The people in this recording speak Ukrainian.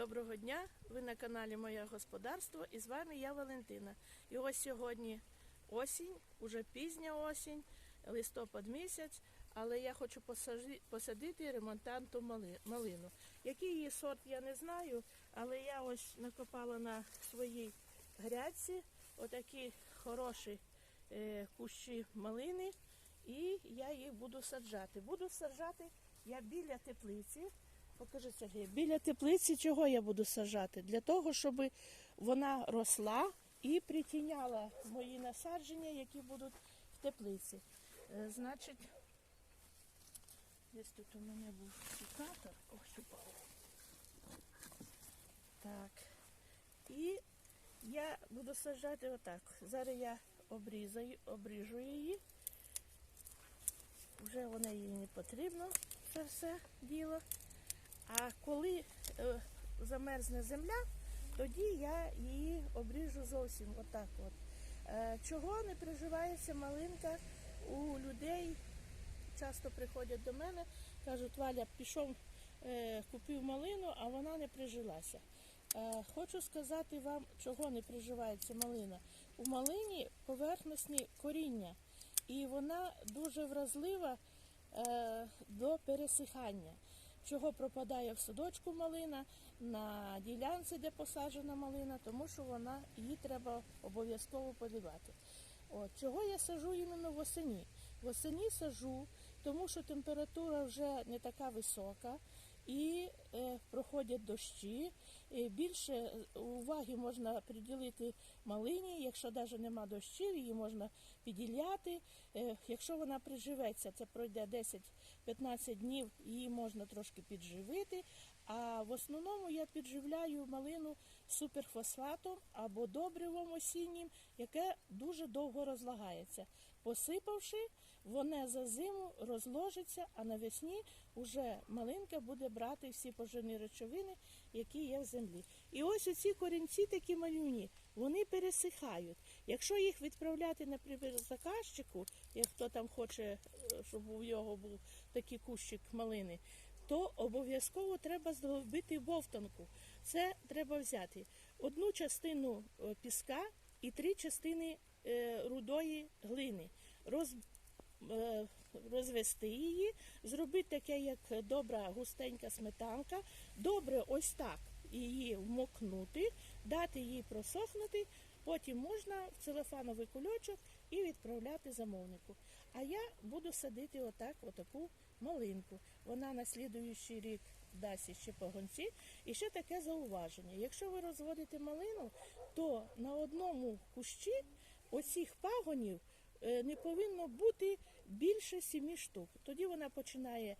Доброго дня! Ви на каналі Моє Господарство і з вами я Валентина. І ось сьогодні осінь, уже пізня осінь, листопад місяць, але я хочу посадити ремонтанту мали- малину. Який її сорт, я не знаю, але я ось накопала на своїй грядці отакі хороші е, кущі малини, і я їх буду саджати. Буду саджати я біля теплиці. Покажи, Сергій, біля теплиці чого я буду саджати? Для того, щоб вона росла і притіняла мої насадження, які будуть в теплиці. Е, Значить, десь тут у мене був секатор. Ось упав. Так. І я буду саджати отак. Зараз я обрізаю, обріжу її. Вже воно їй не потрібно, це все діло. А коли е, замерзне земля, тоді я її обріжу зовсім отак. От. Е, чого не приживається малинка у людей? Часто приходять до мене, кажуть, Валя, пішов, е, купив малину, а вона не прижилася. Е, хочу сказати вам, чого не приживається малина. У малині поверхностні коріння, і вона дуже вразлива е, до пересихання. Чого пропадає в садочку малина, на ділянці, де посаджена малина, тому що вона її треба обов'язково поливати. От, чого я сажу іменно восені? Восені сажу, тому що температура вже не така висока і е, проходять дощі. Більше уваги можна приділити малині, якщо навіть нема дощів, її можна піділяти. Е, якщо вона приживеться, це пройде 10-15 днів, її можна трошки підживити. А в основному я підживляю малину суперфосфатом або добривом осіннім, яке дуже довго розлагається. Посипавши, воно за зиму розложиться, а навесні вже малинка буде брати всі поживні речовини, які є в землі. І ось оці корінці такі малюні, вони пересихають. Якщо їх відправляти, наприклад, заказчику, як хто там хоче, е, щоб у нього був такий кущик малини, то обов'язково треба зробити бовтанку. Це треба взяти одну частину е, піска і три частини е, рудої глини. Роз, е, розвести її, зробити таке, як добра густенька сметанка, добре ось так її вмокнути, дати їй просохнути, потім можна в целофановий кульочок і відправляти замовнику. А я буду садити отак, отаку малинку. Вона на слідуючий рік дасть ще погонці. І ще таке зауваження. Якщо ви розводите малину, то на одному кущі оцих пагонів е, не повинно бути більше сімі штук. Тоді вона починає